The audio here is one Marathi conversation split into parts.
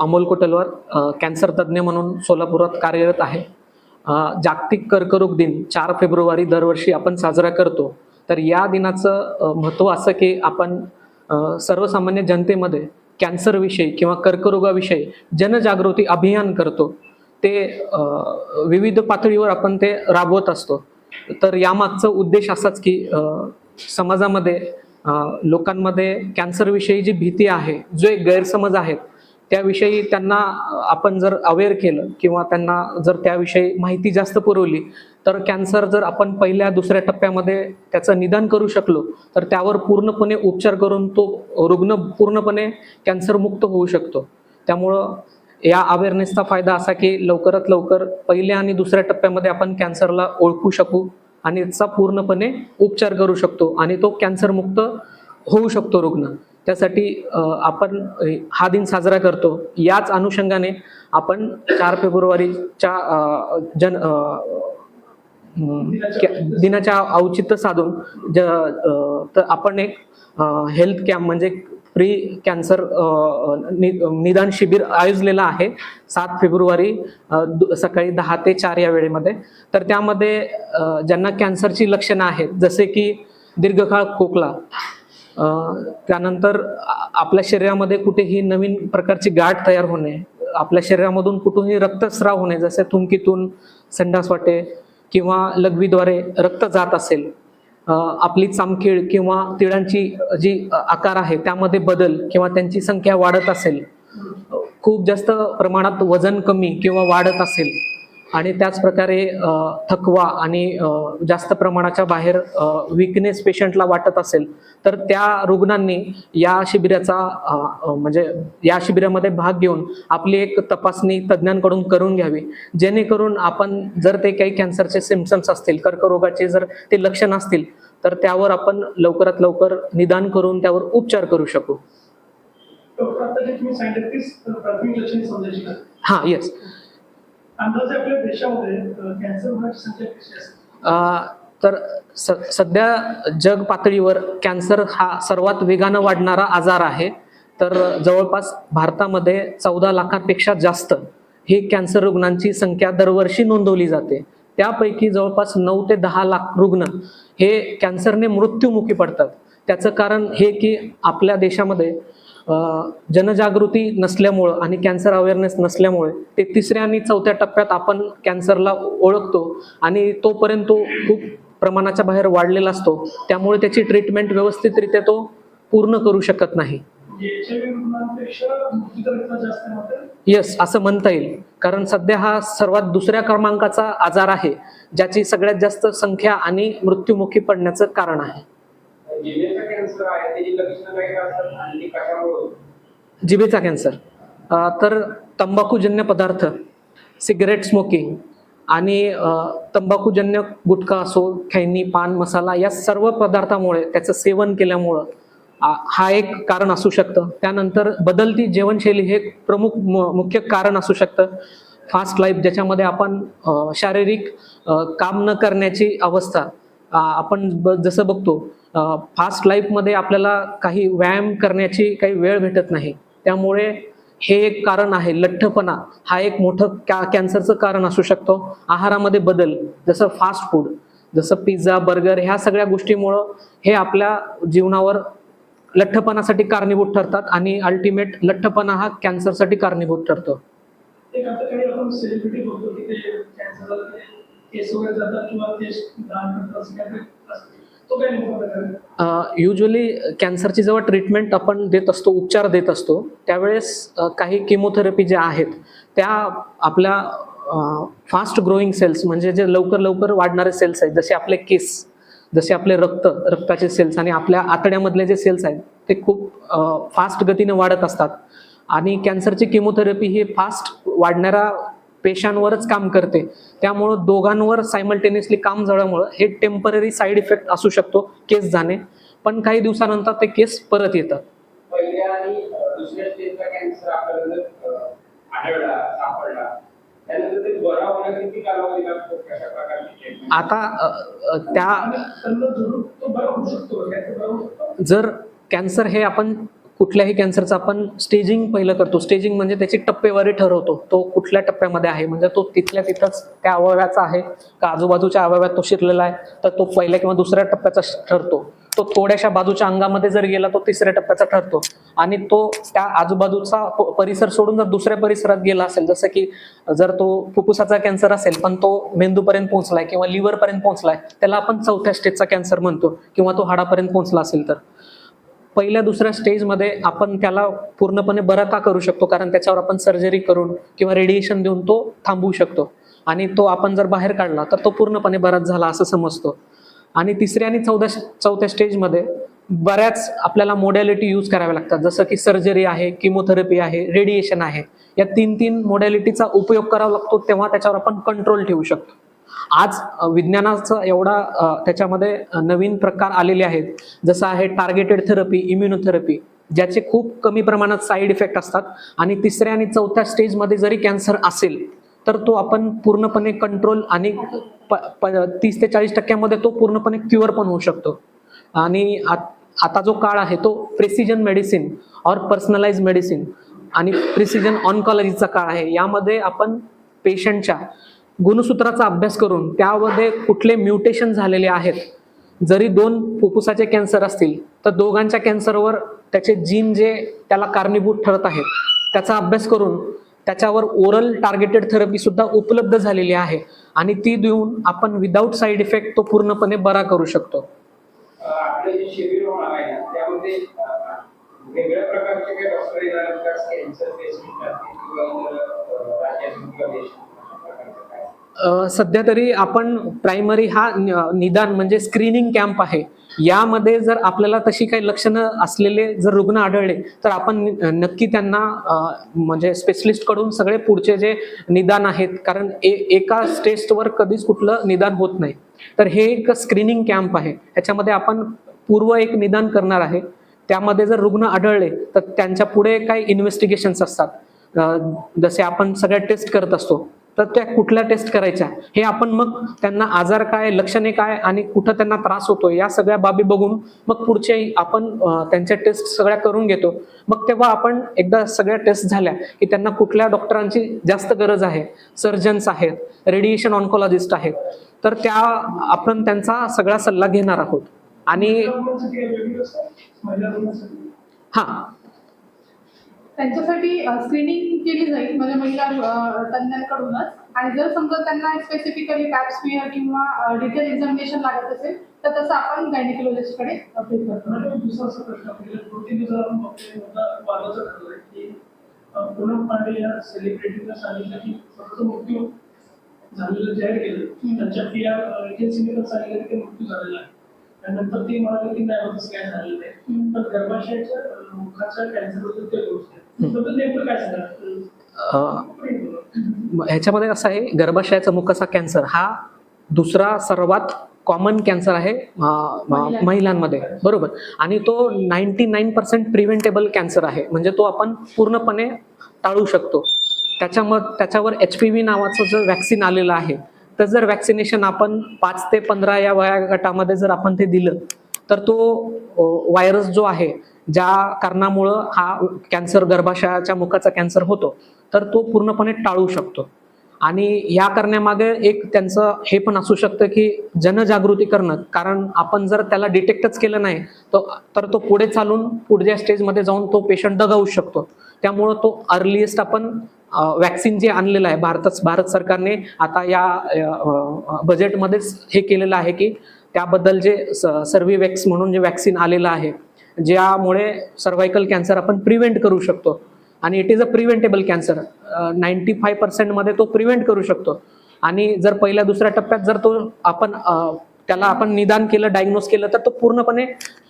अमोल कोटलवर कॅन्सर तज्ज्ञ म्हणून सोलापुरात कार्यरत आहे. जागतिक कर्करोग दिन चार फेब्रुवारी दरवर्षी आपण साजरा करतो. तर या दिनाचं महत्त्व असं की आपण सर्वसामान्य जनतेमध्ये कॅन्सरविषयी किंवा कर्करोगाविषयी जनजागृती अभियान करतो. ते विविध पातळीवर आपण ते राबवत असतो. तर यामागचा उद्देश असाच की समाजामध्ये लोकांमध्ये कॅन्सरविषयी जी भीती आहे जो एक गैरसमज आहेत त्याविषयी त्यांना आपण जर अवेअर केलं किंवा त्यांना जर त्याविषयी माहिती जास्त पुरवली तर कॅन्सर जर आपण पहिल्या दुसऱ्या टप्प्यामध्ये त्याचं निदान करू शकलो तर त्यावर पूर्णपणे उपचार करून तो रुग्ण पूर्णपणे कॅन्सरमुक्त होऊ शकतो. त्यामुळं या अवेअरनेसचा फायदा असा की लवकरात लवकर पहिल्या आणि दुसऱ्या टप्प्यामध्ये आपण कॅन्सरला ओळखू शकू आणि त्याचा पूर्णपणे उपचार करू शकतो आणि तो कॅन्सरमुक्त होऊ शकतो रुग्ण. त्यासाठी आपण हा दिन साजरा करतो. याच अनुषंगाने आपण चार फेब्रुवारीच्या जन दिनाच्या औचित्य साधून ज तर आपण एक हेल्थ कॅम्प म्हणजे फ्री कॅन्सर निदान शिबिर आयोजलेलं आहे सात फेब्रुवारी दु- सकाळी दहा ते चार या वेळेमध्ये. तर त्यामध्ये ज्यांना कॅन्सरची लक्षणं आहेत जसे की दीर्घकाळ खोकला त्यानंतर आपल्या शरीरामध्ये कुठेही नवीन प्रकारची गाठ तयार होणे आपल्या शरीरामधून कुठूनही रक्तस्राव होणे जसे थुंकीतून संडास वाटे किंवा लघवीद्वारे रक्त जात असेल आपली चामखीळ किंवा तिळांची जी आकार आहे त्यामध्ये बदल किंवा त्यांची संख्या वाढत असेल खूप जास्त प्रमाणात वजन कमी किंवा वाढत असेल आणि त्याच प्रकारे अ, थकवा आणि जास्त प्रमाणाच्या बाहेर विकनेस पेशंटला वाटत असेल तर त्या रुग्णांनी या शिबिराचा म्हणजे या शिबिरामध्ये भाग घेऊन आपली एक तपासणी तज्ज्ञांकडून करून घ्यावी. जेणेकरून आपण जर ते काही कॅन्सरचे सिम्पटम्स असतील कर्करोगाचे जर ते लक्षण असतील तर त्यावर आपण लवकरात लवकर निदान करून त्यावर उपचार करू शकू. हां येस अंदाजे आपल्या देशामध्ये कॅन्सर संख्या कशी असते तर स सध्या जग पातळीवर कॅन्सर हा सर्वात वेगानं वाढणारा आजार आहे. तर जवळपास भारतामध्ये चौदा लाखांपेक्षा जास्त ही कॅन्सर रुग्णांची संख्या दरवर्षी नोंदवली जाते. त्यापैकी जवळपास नऊ ते दहा लाख रुग्ण हे कॅन्सरने मृत्युमुखी पडतात. त्याचं कारण हे की आपल्या देशामध्ये जनजागृती नसल्यामुळं आणि कॅन्सर अवेअरनेस नसल्यामुळे ते तिसऱ्या आणि चौथ्या टप्प्यात आपण कॅन्सरला ओळखतो आणि तोपर्यंत तो खूप प्रमाणाच्या बाहेर वाढलेला असतो. त्यामुळे त्याची ट्रीटमेंट व्यवस्थितरित्या तो पूर्ण करू शकत नाही. येस यस असं म्हणता येईल. कारण सध्या हा सर्वात दुसऱ्या क्रमांकाचा आजार आहे ज्याची सगळ्यात जास्त संख्या आणि मृत्युमुखी पडण्याचं कारण आहे. जिभेचा कॅन्सर आहे त्याची लक्षणं काय काय असतात आणि ती कशामुळे जिभेचा कॅन्सर तर तंबाखूजन्य पदार्थ सिगरेट स्मोकिंग आणि तंबाखूजन्य गुटखा असो खैनी पान मसाला या सर्व पदार्थामुळे त्याचं सेवन केल्यामुळं हा एक कारण असू शकतं. त्यानंतर बदलती जीवनशैली हे प्रमुख मुख्य कारण असू शकतं. फास्ट लाईफ ज्याच्यामध्ये आपण शारीरिक काम न करण्याची अवस्था आपण ब जसं बघतो फास्ट लाईफमध्ये आपल्याला काही व्यायाम करण्याची काही वेळ भेटत नाही. त्यामुळे हे एक कारण आहे लठ्ठपणा. हा एक मोठं कॅ कॅन्सरचं कारण असू शकतो. आहारामध्ये बदल जसं फास्ट फूड जसं पिझ्झा बर्गर ह्या सगळ्या गोष्टीमुळं हे आपल्या जीवनावर लठ्ठपणासाठी कारणीभूत ठरतात आणि अल्टिमेट लठ्ठपणा हा कॅन्सरसाठी कारणीभूत ठरतो एक आता काही आपण सेलिब्रिटी बघतो की ते कॅन्सरला केस वगैरे जातात किंवा केस दान करतात असं काहीतरी असतं. तो काय नेमका प्रकार आहे? युजली कॅन्सरची जेव्हा ट्रीटमेंट आपण देत असतो उपचार देत असतो त्यावेळेस अ, काही किमोथेरपी ज्या आहेत त्या आपल्या फास्ट ग्रोईंग सेल्स म्हणजे जे लवकर लवकर वाढणारे सेल्स आहेत जसे आपले केस जसे आपले रक्त रक्ताचे सेल्स आणि आपल्या आतड्यामधले जे सेल्स आहेत ते खूप फास्ट गतीने वाढत असतात आणि कॅन्सरची किमोथेरपी ही फास्ट वाढणाऱ्या पेशांवरच काम करते. त्यामुळं दोघांवर सायमल्टेनियसली काम झाल्यामुळं हे टेंपररी साईड इफेक्ट असू शकतो केस जाणे. पण काही दिवसानंतर ते केस परत येतात. आता त्या जर कॅन्सर हे आपण कुठल्याही कॅन्सरचं आपण स्टेजिंग पहिलं करतो. स्टेजिंग म्हणजे त्याची टप्पेवारी ठरवतो. तो कुठल्या टप्प्यामध्ये आहे? म्हणजे तो तिथल्या तिथंच त्या अवयवाचा आहे का आजूबाजूच्या अवयवात तो शिरलेला आहे? तर तो पहिल्या किंवा दुसऱ्या टप्प्याचा ठरतो. तो थोड्याशा बाजूच्या अंगामध्ये जर गेला तो तिसऱ्या टप्प्याचा ठरतो. आणि तो त्या आजूबाजूचा प- परिसर सोडून जर दुसऱ्या परिसरात गेला असेल जसं की जर तो फुफ्फुसाचा कॅन्सर असेल पण तो मेंदूपर्यंत पोहोचलाय किंवा लिव्हरपर्यंत पोहोचलाय त्याला आपण चौथ्या स्टेजचा कॅन्सर म्हणतो किंवा तो हाडापर्यंत पोहोचला असेल तर. पहिल्या दुसऱ्या स्टेजमध्ये आपण त्याला पूर्णपणे बरं का करू शकतो कारण त्याच्यावर आपण सर्जरी करून किंवा रेडिएशन देऊन तो थांबवू शकतो. आणि तो आपण जर बाहेर काढला तर तो पूर्णपणे बराच झाला असं समजतो. आणि तिसऱ्या आणि चौदा चौथ्या स्टेजमध्ये बऱ्याच आपल्याला मोडॅलिटी यूज कराव्या लागतात. जसं की सर्जरी आहे किमोथेरपी आहे रेडिएशन आहे. या तीन तीन मोडॅलिटीचा उपयोग करावा लागतो तेव्हा त्याच्यावर आपण कंट्रोल ठेवू शकतो. आज विज्ञानाचा एवढा त्याच्यामध्ये नवीन प्रकार आलेले आहेत. जसं आहे टार्गेटेड थेरपी इम्युनोथेरपी ज्याचे खूप कमी प्रमाणात साईड इफेक्ट असतात. आणि तिसऱ्या आणि चौथ्या स्टेजमध्ये जरी कॅन्सर असेल तर तो आपण पूर्णपणे कंट्रोल आणि प, प, तीस ते चाळीस टक्क्यामध्ये तो पूर्णपणे क्युअर पण होऊ शकतो. आणि आता जो काळ आहे तो precision medicine or personalize medicine आणि प्रिसिजन ऑन्कॉलॉजीचा काळ आहे. यामध्ये आपण पेशंटच्या गुणसूत्राचा अभ्यास करून त्यामध्ये कुठले म्युटेशन झालेले आहेत? जरी दोन फुफ्फुसाचे कॅन्सर असतील तर दोघांच्या कॅन्सरवर त्याचे जीन जे त्याला कारणीभूत ठरत आहेत त्याचा अभ्यास करून त्याच्यावर ओरल टार्गेटेड थेरपी सुद्धा उपलब्ध झालेली आहे आणि ती देऊन आपण विदाऊट साईड इफेक्ट तो पूर्णपणे बरा करू शकतो. प्रकारचे सध्या तरी आपण प्रायमरी हा निदान म्हणजे स्क्रीनिंग कॅम्प आहे. यामध्ये जर आपल्याला तशी काही लक्षणं असलेले जर रुग्ण आढळले तर आपण नक्की त्यांना म्हणजे स्पेशलिस्टकडून सगळे पुढचे जे निदान आहेत कारण ए एका टेस्टवर कधीच कुठलं निदान होत नाही. तर हे एक स्क्रीनिंग कॅम्प आहे. ह्याच्यामध्ये आपण पूर्व एक निदान करणार आहे. त्यामध्ये जर रुग्ण आढळले तर त्यांच्या पुढे काही इन्व्हेस्टिगेशन्स असतात. जसे आपण सगळ्या टेस्ट करत असतो. तर त्या कुठल्या टेस्ट करायच्या? हे आपण मग त्यांना आजार काय लक्षणे काय आणि कुठं त्यांना त्रास होतो या सगळ्या बाबी बघून मग पुढचे आपण त्यांच्या टेस्ट सगळ्या करून घेतो. मग तेव्हा आपण एकदा सगळ्या टेस्ट झाल्या की त्यांना कुठल्या डॉक्टरांची जास्त गरज आहे. सर्जन्स आहेत रेडिएशन ऑन्कॉलॉजिस्ट आहेत. तर त्या आपण त्यांचा सगळा सल्ला घेणार आहोत. आणि हां. त्यांच्यासाठी स्क्रीनिंग केली जाईल म्हणजे महिला अ, तज्ञांकडूनच आणि जर समजा त्यांना स्पेसिफिकली पॅप्समियर किंवा डिटेल एक्झामिनेशन लागत असेल तर तसं आपण गायनेकोलॉजिस्टकडे प्रिफर करतो दुसरा असा प्रश्न आहे. दोन आपण वादाचा की पूनम पांडे या सेलिब्रिटीनं सांगितलं की स्वतःचा मृत्यू झालेलं जाहीर केलं. त्यांच्या पी आर एजन्सीने पण सांगितलं की मृत्यू झालेला आहे त्यानंतर ते म्हणाले की नाही काय झालेलं हम्म. पण गर्भाशयाच्या मुखाच्या कॅन्सरबद्दल ते गोष्ट ह्याच्यामध्ये असं आहे गर्भाशयाचा मुखाचा कॅन्सर हा दुसरा सर्वात कॉमन कॅन्सर आहे महिलांमध्ये. बरोबर. आणि तो ninety nine percent preventable cancer आहे. म्हणजे तो आपण पूर्णपणे टाळू शकतो. त्याच्याम त्याच्यावर एच पी व्ही नावाचं जर वॅक्सिन आलेलं आहे तर जर वॅक्सिनेशन आपण पाच ते पंधरा या वया गटामध्ये जर आपण ते दिलं तर तो व्हायरस जो आहे ज्या कारणामुळं हा कॅन्सर गर्भाशयाच्या मुखाचा कॅन्सर होतो तर तो पूर्णपणे टाळू शकतो. आणि या करण्यामागे एक त्यांचं हे पण असू शकतं की जनजागृती करणं. कारण आपण जर त्याला डिटेक्टच केलं नाही तर तो पुढे चालून पुढच्या स्टेजमध्ये जाऊन तो पेशंट दगावू शकतो. त्यामुळं तो अर्लिएस्ट आपण वॅक्सिन जे आणलेलं आहे भारतच भारत सरकारने आता या बजेटमध्येच हे केलेलं आहे की त्याबद्दल जे सर्व्हिवॅक्स म्हणून जे वॅक्सिन आलेलं आहे ज्यामुळे सर्वायकल कॅन्सर आपण प्रिव्हेंट करू शकतो. आणि it is a preventable cancer ninety five पर्सेंटमध्ये तो प्रिव्हेंट करू शकतो. आणि जर पहिल्या दुसऱ्या टप्प्यात जर तो आपण त्याला आपण निदान केलं डायग्नोज केलं तर तो पूर्णपणे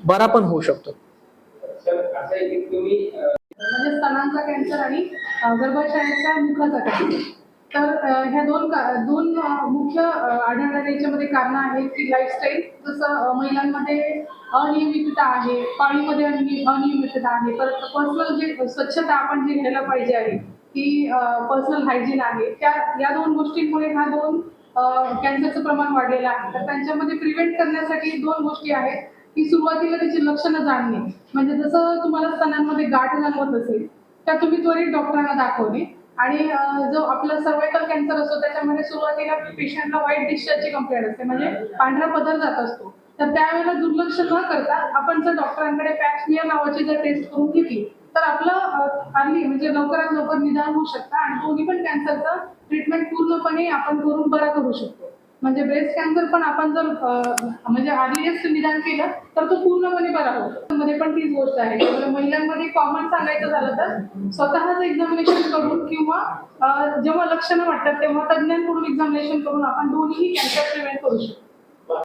बरा पण होऊ शकतो. म्हणजे स्तनांचा कॅन्सर आणि गर्भाशयाच्या मुखाचा कॅन्सर तर ह्या दोन का- दोन मुख्य आढळणाऱ्या याच्यामध्ये कारणं आहेत की लाईफस्टाईल जसं महिलांमध्ये अनियमितता आहे पाळीमध्ये अनि- अनियमितता आहे. परत पर्सनल जे स्वच्छता आपण जे घ्यायला पाहिजे आहे ती पर्सनल हायजीन आहे त्या या दोन गोष्टींमुळे ह्या दोन कॅन्सरचं प्रमाण वाढलेलं आहे. तर त्यांच्यामध्ये प्रिव्हेंट करण्यासाठी दोन गोष्टी आहेत की सुरुवातीला त्याची लक्षणं जाणणे. म्हणजे जसं तुम्हाला स्तनांमध्ये गाठ जाणवत असेल तर तुम्ही त्वरित डॉक्टरांना दाखवणे. आणि जो आपला सर्वायकल कॅन्सर असतो त्याच्यामध्ये सुरुवातीला पेशंटला वाईट डिस्चार्जची कंप्लेंट असते. म्हणजे पांढरा पदर जात असतो. तर त्यावेळेला दुर्लक्ष न करता आपण जर डॉक्टरांकडे पॅक्समियर नावाची जर टेस्ट करून घेतली तर आपलं अर्ली म्हणजे लवकरात लवकर निदान होऊ शकतं आणि दोन्ही पण कॅन्सरचं ट्रीटमेंट पूर्णपणे आपण करून बरा करू शकतो. म्हणजे ब्रेस्ट कॅन्सर पण आपण जर म्हणजे आधीच निदान केलं तर तो पूर्णपणे बरा होतो. मध्ये पण तीच गोष्ट आहे. महिलांमध्ये कॉमन सांगायचं झालं तर स्वतःच एक्झामिनेशन करून किंवा जेव्हा लक्षणं वाटतात तेव्हा तज्ञांकडून एक्झामिनेशन करून आपण दोन्ही कॅन्सर प्रिव्हेंट करू शकतो.